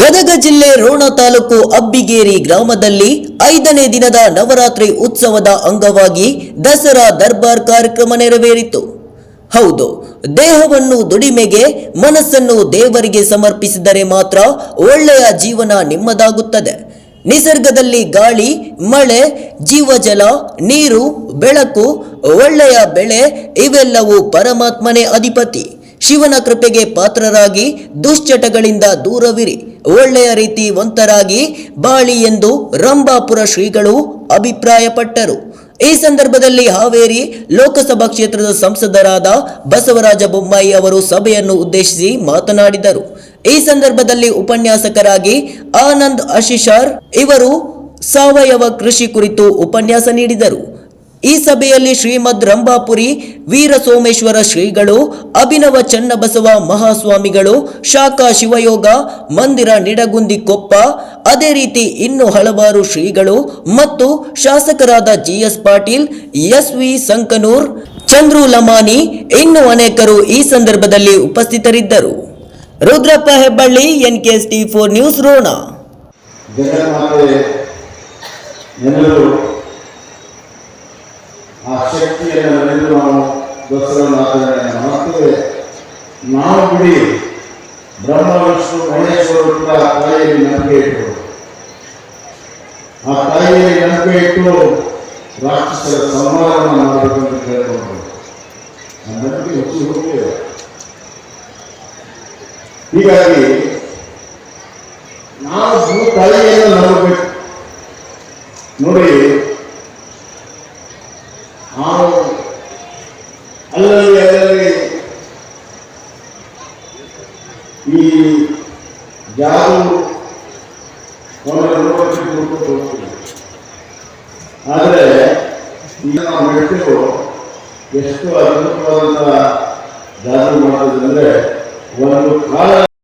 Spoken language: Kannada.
ಗದಗ ಜಿಲ್ಲೆ ರೋಣ ತಾಲೂಕು ಅಬ್ಬಿಗೇರಿ ಗ್ರಾಮದಲ್ಲಿ ಐದನೇ ದಿನದ ನವರಾತ್ರಿ ಉತ್ಸವದ ಅಂಗವಾಗಿ ದಸರಾ ದರ್ಬಾರ್ ಕಾರ್ಯಕ್ರಮ ನೆರವೇರಿತು. ಹೌದು, ದೇಹವನ್ನು ದುಡಿಮೆಗೆ, ಮನಸ್ಸನ್ನು ದೇವರಿಗೆ ಸಮರ್ಪಿಸಿದರೆ ಮಾತ್ರ ಒಳ್ಳೆಯ ಜೀವನ ನಿಮ್ಮದಾಗುತ್ತದೆ. ನಿಸರ್ಗದಲ್ಲಿ ಗಾಳಿ, ಮಳೆ, ಜೀವಜಲ, ನೀರು, ಬೆಳಕು, ಒಳ್ಳೆಯ ಬೆಳೆ ಇವೆಲ್ಲವೂ ಪರಮಾತ್ಮನೇ ಅಧಿಪತಿ. ಶಿವನ ಕೃಪೆಗೆ ಪಾತ್ರರಾಗಿ ದುಶ್ಚಟಗಳಿಂದ ದೂರವಿರಿ. ಒಳ್ಳೆಯ ರೀತಿ ವಂತರಾಗಿ ಬಾಳಿ ಎಂದು ರಂಭಾಪುರ ಶ್ರೀಗಳು ಅಭಿಪ್ರಾಯಪಟ್ಟರು. ಈ ಸಂದರ್ಭದಲ್ಲಿ ಹಾವೇರಿ ಲೋಕಸಭಾ ಕ್ಷೇತ್ರದ ಸಂಸದರಾದ ಬಸವರಾಜ ಬೊಮ್ಮಾಯಿ ಅವರು ಸಭೆಯನ್ನು ಉದ್ದೇಶಿಸಿ ಮಾತನಾಡಿದರು. ಈ ಸಂದರ್ಭದಲ್ಲಿ ಉಪನ್ಯಾಸಕರಾಗಿ ಆನಂದ್ ಅಶಿಶಾರ್ ಇವರು ಸಾವಯವ ಕೃಷಿ ಕುರಿತು ಉಪನ್ಯಾಸ ನೀಡಿದರು. ಈ ಸಭೆಯಲ್ಲಿ ಶ್ರೀಮದ್ ರಂಭಾಪುರಿ ವೀರ ಸೋಮೇಶ್ವರ ಶ್ರೀಗಳು, ಅಭಿನವ ಚನ್ನಬಸವ ಮಹಾಸ್ವಾಮಿಗಳು, ಶಾಖಾ ಶಿವಯೋಗ, ಮಂದಿರ ನಿಡಗುಂದಿ ಕೊಪ್ಪ, ಅದೇ ರೀತಿ ಇನ್ನು ಹಲವಾರು ಶ್ರೀಗಳು ಮತ್ತು ಶಾಸಕರಾದ G S Patil, S V Sankanur, Chandru Lamani ಇನ್ನು ಅನೇಕರು ಈ ಸಂದರ್ಭದಲ್ಲಿ ಉಪಸ್ಥಿತರಿದ್ದರು. Rudrappa Hebballi N K S T four news Rona. ಶಕ್ತಿಯನ್ನು ನೆನೆದು ನಾವು ದಸರನ್ನು ಆಚರಣೆ ಮಾಡ್ತೇವೆ. ನಾವು ಬಿಡಿ ಬ್ರಹ್ಮ, ವಿಷ್ಣು, ಮಹೇಶ್ವರು ತಾಯಿಯಲ್ಲಿ ನಂಬಿಕೆ ಇಟ್ಟು ಆ ತಾಯಿಯಲ್ಲಿ ನಂಬಿಕೆ ಇಟ್ಟು ರಾಕ್ಷಸರ ಸಂಹಾರವನ್ನು ಮಾಡಬೇಕಂತ ಅಂತ ಆ ನಂಬಿಕೆ ಹೆಚ್ಚು ಹೋಗ್ತೇವೆ. ಹೀಗಾಗಿ ನಾವು ತಾಯಿಯನ್ನು ನಂಬಬೇಕು. ನೋಡಿ ಈ ಯಾರು ಆದರೆ ಈಗ ನಾವು ಹೇಳ್ತೀವೋ ಎಷ್ಟು ಅದ್ಭುತವಾದಂಥ ಜಾದು ಮಾಡೋದಂದ್ರೆ ಒಂದು ಕಾಲ